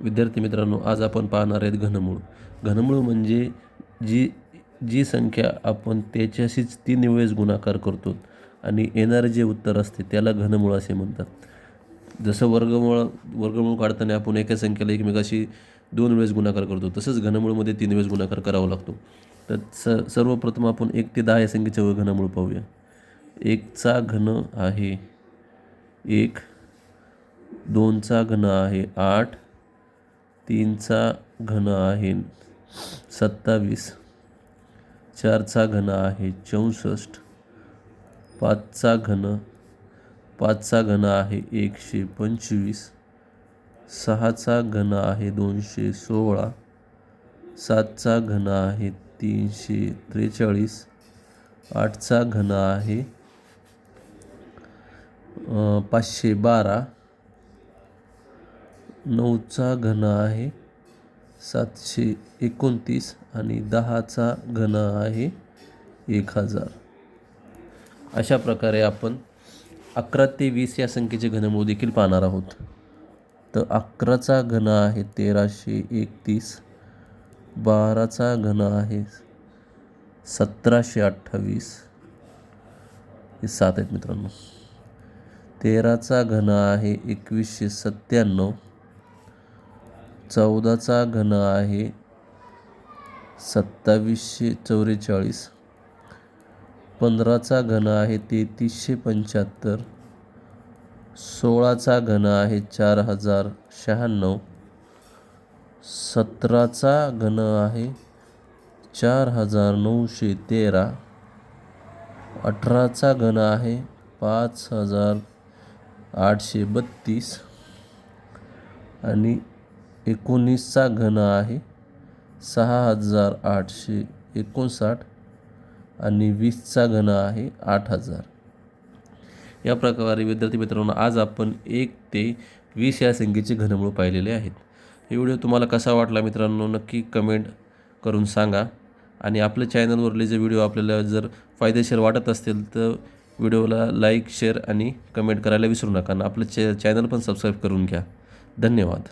विद्यार्थी मित्रांनो आज आपण पाहणार आहेत घनमूळ. घनमूळ म्हणजे जी जी संख्या आपण त्याच्याशीच तीन वेळेस गुणाकार करतो आणि येणारे जे उत्तर असते त्याला घनमूळ असे म्हणतात. जसं वर्गमूळ वर्गमूळ काढताना आपण एका संख्येला एकमेकाशी दोन वेळेस गुणाकार करतो तसंच घनमूळमध्ये तीन वेळेस गुणाकार करावा लागतो. तर स सर्वप्रथम आपण एक ते दहा या संख्येचे घनमूळ पाहूया. एकचा घन आहे एक दोनचा घन आहे आठ तीनचा घन आहे सत्तावीस. चारचा घन आहे चौसष्ट. पाचचा घन पाचचा घन आहे एकशे पंचवीस. सहाचा घन आहे दोनशे सोळा. सातचा घन आहे तीनशे त्रेचाळीस. आठचा घन आहे पाचशे बारा. नऊचा घन आहे. सातशे एकोणतीस आणि दहाचा घन आहे एक हजार. अशा प्रकारे आपण अकरा ते वीस या संख्येचे घनमूळ देखील पाहणार आहोत. तर अकराचा घन आहे तेराशे एकतीस बाराचा घन आहे सतराशे अठ्ठावीस. हे सात आहेत मित्रांनो. तेराचा घन आहे एकवीसशे सत्त्याण्णव चौदाचा घन आहे. सत्तावीसशे चौवेचाळीस पंधराचा घन आहे तेहतीसशे पंच्याहत्तर. सोळाचा घन आहे चार हजार शहाण्णव. सतराचा घन आहे चार हजार नऊशे तेरा. अठराचा घन आहे पाच हजार आठशे बत्तीस. आणि एकोणीसचा घन आहे. सहा हजार आठशे एकोणसाठ आणि वीसचा घन आहे आठ हजार. या प्रकारे विद्यार्थी मित्रांनो आज आपण एक ते वीस या संख्येचे घनमूळ पाहिलेले आहेत. हे व्हिडिओ तुम्हाला कसा वाटला मित्रांनो नक्की कमेंट करून सांगा. आणि आपल्या चॅनलवरले जे व्हिडिओ आपल्याला जर फायदेशीर वाटत असतील तर व्हिडिओला लाईक शेअर आणि कमेंट करायला विसरू नका आणि आपलं चॅ चॅनल पण सबस्क्राईब करून घ्या. धन्यवाद.